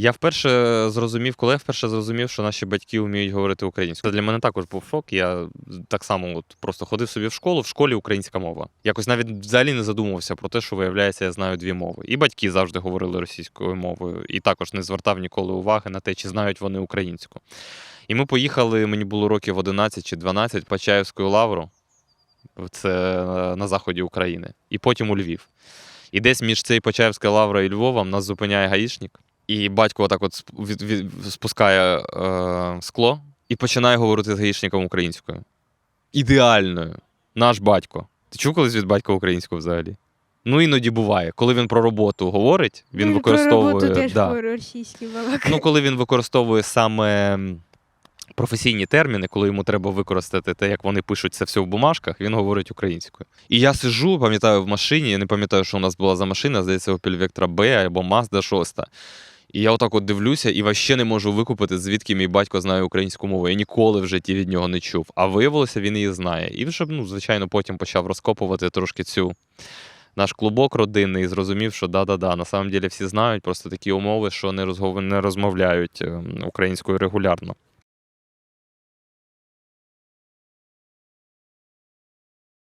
Я вперше зрозумів, коли я вперше зрозумів, що наші батьки вміють говорити українською. Це для мене також був шок. Я так само от просто ходив собі в школу, в школі українська мова. Якось навіть взагалі не задумувався про те, що виявляється, я знаю дві мови. І батьки завжди говорили російською мовою, і також не звертав ніколи уваги на те, чи знають вони українську. І ми поїхали, мені було років 11 чи 12 Почаївською лавру. Це е, на заході України, і потім у Львів. І десь між цією Почаївською лаврою і Львовом нас зупиняє гаїшник, і батько отак от спускає е, скло і починає говорити з гаїшником українською. Ідеальною. Наш батько. Ти чув колись від батька українську взагалі? Ну, іноді буває. Коли він про роботу говорить, він Ну, використовує. Про роботу теж да. російські. Ну, коли він використовує саме професійні терміни, коли йому треба використати те, як вони пишуть це все в бумажках, він говорить українською. І я сижу, пам'ятаю, в машині, я не пам'ятаю, що у нас була за машина, здається, Opel Vectra B або Mazda 6. І я отак от дивлюся і ваще не можу викупити, звідки мій батько знає українську мову. Я ніколи в житті від нього не чув. А виявилося, він її знає. І вже, ну, звичайно, потім почав розкопувати трошки цю наш клубок родинний і зрозумів, що да-да-да, на самом деле всі знають просто такі умови, що не, розмовляють ем, українською регулярно.